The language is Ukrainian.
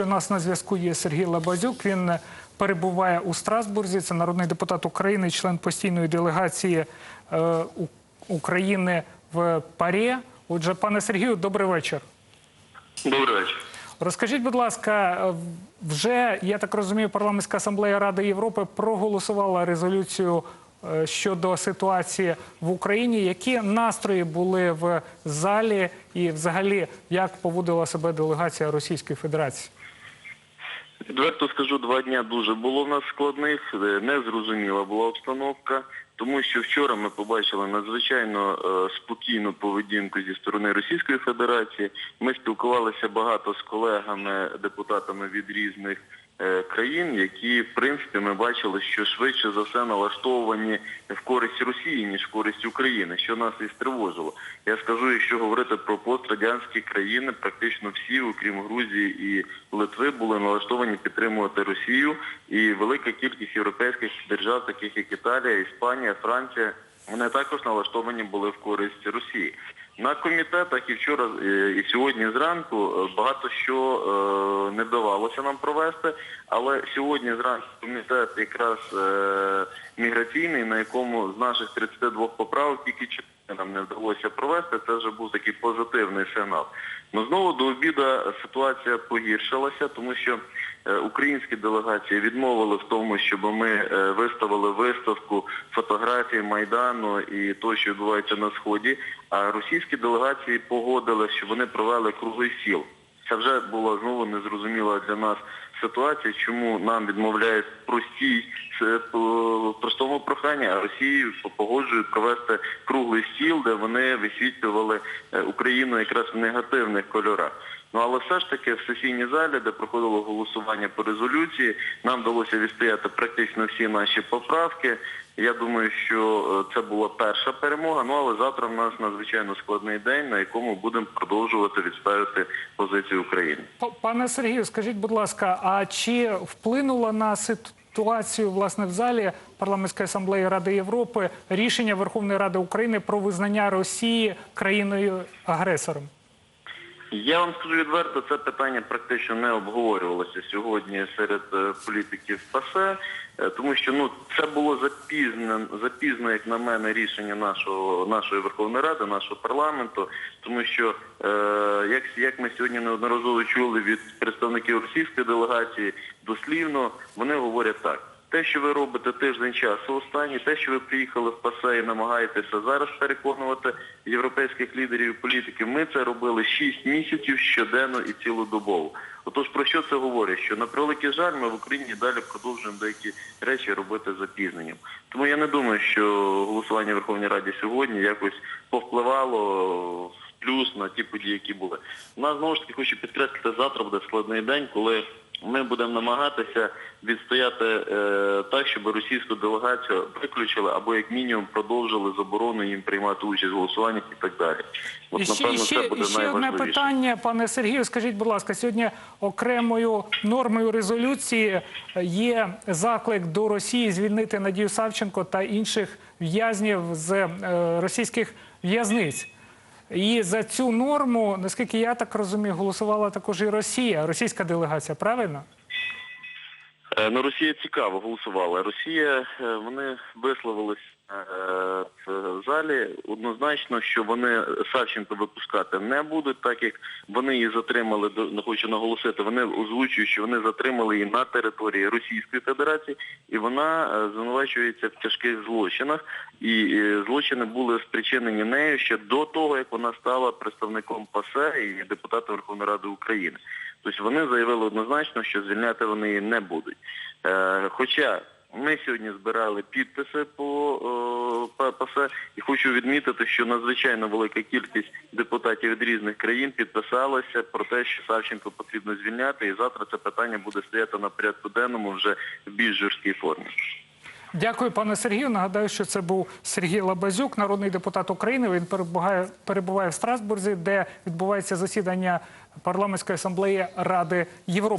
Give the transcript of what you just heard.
У нас на зв'язку є Сергій Лабазюк. Він перебуває у Страсбурзі. Це народний депутат України, член постійної делегації е, України в ПАРЄ. Отже, пане Сергію, добрий вечір. Добрий вечір. Розкажіть, будь ласка, е, вже я так розумію, парламентська асамблея Ради Європи проголосувала резолюцію е, щодо ситуації в Україні. Які настрої були в залі, і взагалі як поводила себе делегація Російської Федерації? Відверто скажу, два дня дуже було в нас складних, е, незрозуміла була обстановка, тому що вчора ми побачили надзвичайно е, спокійну поведінку зі сторони Російської Федерації. Ми спілкувалися багато з колегами, депутатами від різних країн, які, в принципі, ми бачили, що швидше за все налаштовані в користь Росії, ніж в користь України, що нас і стривожило. Я скажу, якщо говорити про пострадянські країни, практично всі, окрім Грузії і Литви, були налаштовані підтримувати Росію, і велика кількість європейських держав, таких як Італія, Іспанія, Франція, вони також налаштовані були в користь Росії. На комітетах і вчора, е, і сьогодні зранку е, багато що е, не вдавалося нам провести, але сьогодні зранку комітет якраз міграційний, на якому з наших 32 поправок тільки 4 нам не вдалося провести, це вже був такий позитивний сигнал. Ну знову до обіду ситуація погіршилася, тому що е, українські делегації відмовили в тому, щоб ми е, виставили виставку фотографій Майдану і того, що відбувається на Сході, а російські делегації погодили, що вони провели круглий стіл. Це вже була знову незрозуміла для нас ситуація, чому нам відмовляють простій е, простому проханні, а Росії погоджують провести круглий стіл, де вони висвітлювали е, Україну якраз в негативних кольорах. Ну але все ж таки в сесійній залі, де проходило голосування по резолюції, нам вдалося відстояти практично всі наші поправки. Я думаю, що е, це була перша перемога. Ну але завтра в нас надзвичайно складний день, на якому будемо продовжувати відставити позицію України. Пане Сергію, скажіть, будь ласка, а чи вплинуло на ситуацію власне в залі парламентської асамблеї Ради Європи рішення Верховної Ради України про визнання Росії країною агресором? Я вам скажу відверто, це питання практично не обговорювалося сьогодні серед е, політиків ПАСЕ, тому що ну це було запізне, запізне, як на мене, рішення нашого нашої Верховної Ради, нашого парламенту, тому що е, як, як ми сьогодні неодноразово чули від представників російської делегації, дослівно вони говорять так. Те, що ви робите тиждень часу останній, те, що ви приїхали в ПАСЕ і намагаєтеся зараз переконувати європейських лідерів і політиків, ми це робили 6 місяців щоденно і цілодобово. Отож, про що це говорить? Що на превеликий жаль, ми в Україні далі продовжуємо деякі речі робити запізненням. Тому я не думаю, що голосування в Верховній Раді сьогодні якось повпливало в плюс на ті події, які були. У нас знову ж таки хочу підкреслити, завтра буде складний день, коли ми будемо намагатися відстояти е, так, щоб російську делегацію виключили або як мінімум продовжили заборону їм приймати участь в голосуваннях і так далі. От І ще, напевно ще, це буде і ще одне питання, пане Сергію. Скажіть, будь ласка, сьогодні окремою нормою резолюції є заклик до Росії звільнити Надію Савченко та інших в'язнів з е, російських в'язниць. І за цю норму, наскільки я так розумію, голосувала також і Росія, російська делегація, правильно? Е, Ну, Росія цікаво голосувала. Росія, е, вони висловились е, в залі однозначно, що вони Савченко випускати не будуть, так як вони її затримали, хочу наголосити, вони озвучують, що вони затримали її на території Російської Федерації, і вона е, звинувачується в тяжких злочинах. І е, злочини були спричинені нею ще до того, як вона стала представником ПАСЕ і депутатом Верховної Ради України. Тобто вони заявили однозначно, що звільняти вони її не будуть. Е, хоча ми сьогодні збирали підписи по е, П- ПАСЕ і хочу відмітити, що надзвичайно велика кількість депутатів від різних країн підписалася про те, що Савченко потрібно звільняти, і завтра це питання буде стояти на порядку денному вже в більш жорсткій формі. Дякую, пане Сергію. Нагадаю, що це був Сергій Лабазюк, народний депутат України. Він перебуває, перебуває в Страсбурзі, де відбувається засідання парламентської асамблеї Ради Європи.